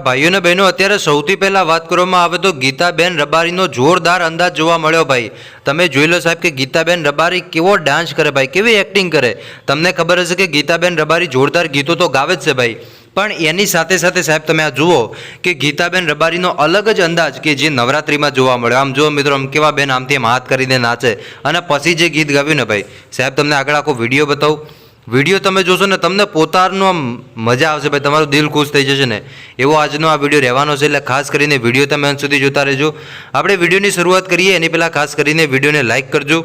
ભાઈઓ અને બહેનો, અત્યારે સૌથી પહેલાં વાત કરવામાં આવે તો ગીતાબેન રબારીનો જોરદાર અંદાજ જોવા મળ્યો ભાઈ. તમે જોઈ લો સાહેબ કે ગીતાબેન રબારી કેવો ડાન્સ કરે ભાઈ, કેવી એક્ટિંગ કરે. તમને ખબર હશે કે ગીતાબેન રબારી જોરદાર ગીતો તો ગાવે જ છે ભાઈ. પણ એની સાથે સાથે સાહેબ તમે આ જુઓ કે ગીતાબેન રબારીનો અલગ જ અંદાજ કે જે નવરાત્રિમાં જોવા મળ્યો આમ જુઓ મિત્રો, આમ કેવા બેન આમથી આમ હાથ કરીને નાચે. અને પછી જે ગીત ગાવ્યું ને ભાઈ, સાહેબ તમને આગળ આખો વીડિયો બતાવું. વીડિયો તમે જોશો ને તમને પોતાનો મજા આવશે. ભાઈ, તમારું દિલ ખુશ થઈ જશે ને. એવો આજનો આ વીડિયો રહેવાનો છે, એટલે ખાસ કરીને વીડિયો તમે અંત સુધી જોતા રહેજો. આપણે વિડીયોની શરૂઆત કરીએ, એની પહેલાં ખાસ કરીને વિડીયોને લાઇક કરજો.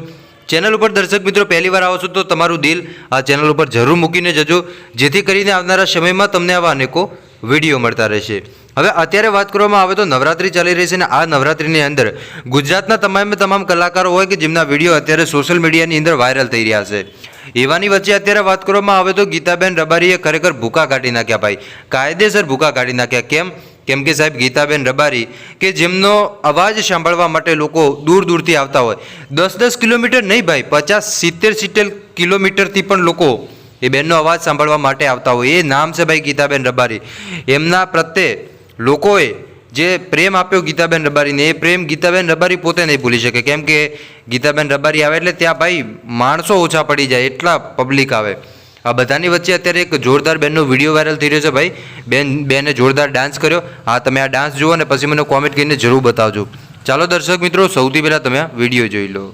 ચેનલ ઉપર દર્શક મિત્રો પહેલી વાર આવો તો તમારું દિલ આ ચેનલ ઉપર જરૂર મૂકીને જજો. જેથી કરીને આવનારા સમયમાં તમને આવા અનેકો વીડિયો મળતા રહેશે. હવે અત્યારે વાત કરવામાં આવે તો નવરાત્રી ચાલી રહી છે ને આ નવરાત્રીની અંદર ગુજરાતના તમામે તમામ કલાકારો હોય કે જેમના વીડિયો અત્યારે સોશિયલ મીડિયાની અંદર વાયરલ થઈ રહ્યા છે. એવાની વચ્ચે અત્યારે વાત કરવામાં આવે તો ગીતાબેન રબારીએ ખરેખર ભૂકા કાઢી નાખ્યા ભાઈ. કાયદેસર ભૂકા કાઢી નાખ્યા. કેમ? કેમ કે સાહેબ ગીતાબેન રબારી કે જેમનો અવાજ સાંભળવા માટે લોકો દૂર દૂરથી આવતા હોય. દસ દસ કિલોમીટર નહીં ભાઈ, પચાસ સિત્તેર સિત્તેર કિલોમીટરથી પણ લોકો એ બેનનો અવાજ સાંભળવા માટે આવતા હોય. એ નામ છે ભાઈ ગીતાબેન રબારી. એમના પ્રત્યે લોકોએ જે પ્રેમ આપ્યો ગીતાબેન રબારીને, એ પ્રેમ ગીતાબેન રબારી પોતે નહીં ભૂલી શકે. કેમ કે ગીતાબેન રબારી આવે એટલે ત્યાં ભાઈ માણસો ઓછા પડી જાય, એટલા પબ્લિક આવે. આ બધાની વચ્ચે અત્યારે એક જોરદાર બેનનો વીડિયો વાયરલ થઈ રહ્યો છે ભાઈ. બેન, બેને જોરદાર ડાન્સ કર્યો. હા, તમે આ ડાન્સ જુઓ ને, પછી મને કોમેન્ટ કરીને જરૂર બતાવજો. ચાલો દર્શક મિત્રો, સૌથી પહેલાં તમે આ વીડિયો જોઈ લો.